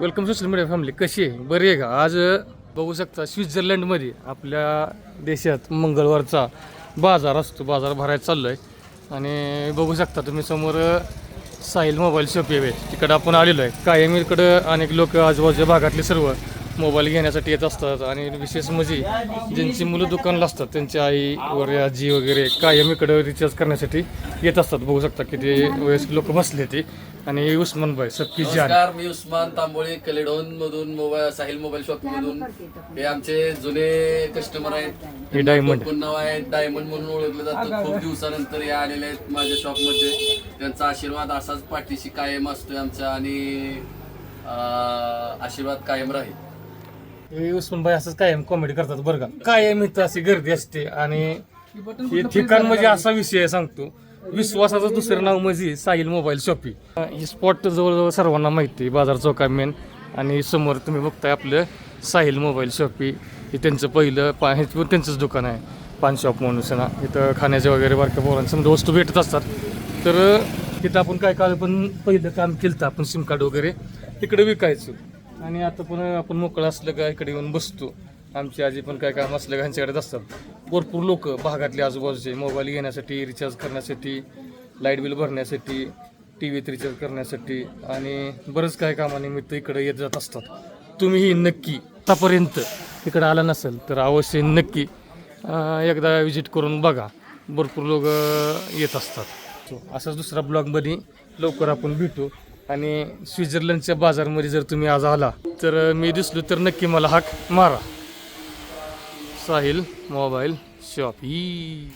Welcome social media family कशी आहे? बरी आहे का? आज बघू शकता स्वित्झर्लंडमध्ये आपल्या देशात मंगळवारचा बाजार असतो. बाजार भरायला चाललो आहे आणि बघू शकता तुम्ही समोर साहिल मोबाईल शॉप आहे. तिकडं आपण आलेलो आहे. कायम इकडं अनेक लोक आजूबाजूच्या भागातले सर्व मोबाईल घेण्यासाठी येत असतात आणि विशेष म्हणजे ज्यांची मुलं दुकानला असतात त्यांची आई वगैरे आजी वगैरे कायम इकडं रिचार्ज करण्यासाठी येत असतात. बघू शकता किती वयस्क लोक बसले ते. आणि उस्मानबाई सबकी जान. नमस्कार मी उस्मान तांबोळी कलेडोन मधून मोबाईल साहिल मोबाईल शॉप मधून हे आमचे जुने कस्टमर आहेत. हे डायमंड नाव आहे डायमंड म्हणून ओळखलं जातं. खूप दिवसानंतर हे आलेले आहेत माझ्या शॉपमध्ये त्यांचा आशीर्वाद असाच पाठीशी कायम असतोय आमच्या आणि आशीर्वाद कायम राहील. हे उस्मानबाई असंच कायम कॉमेडी करतात बरं का. कायम इथं अशी गर्दी असते आणि हे ठिकाण म्हणजे असा विषय सांगतो. विश्वासाचं दुसरं नाव म्हणजे साहिल मोबाईल शॉपी. ही स्पॉट जवळजवळ सर्वांना माहिती आहे बाजार चौका मेन आणि समोर तुम्ही बघताय आपलं साहिल मोबाईल शॉपी. हे त्यांचं पहिलं पा हे त्यांचंच दुकान आहे पान शॉप म्हणून असं इथं खाण्याचे वगैरे बारक्या पोरांचं समजा वस्तू भेटत असतात. तर तिथं आपण काय काळ पण पहिलं काम केलं तर आपण सिम कार्ड वगैरे. तिकडे विकायचो. आणि आता पण आपण मोकळं असलं का इकडे येऊन बसतो. आमची आजी पण काय काम असलं का ह्यांच्याकडेच असतात. भरपूर लोक भागातले आजूबाजूचे मोबाईल घेण्यासाठी रिचार्ज करण्यासाठी लाइट बिल भरण्यासाठी टी व्हीत रिचार्ज करण्यासाठी आणि बरंच काय कामानिमित्त इकडे येत जात असतात. तुम्हीही नक्की आतापर्यंत इकडं आला नसेल तर अवश्य नक्की एकदा विजिट करून बघा. भरपूर लोक येत असतात. So, असाच दुसरा ब्लॉगमध्ये लवकर आपण भेटू. आणि स्वित्झर्लंडच्या बाजारमध्ये जर तुम्ही आज आला तर मी दिसलो तर नक्की मला हाक मारा. Sahil mobile shop. ही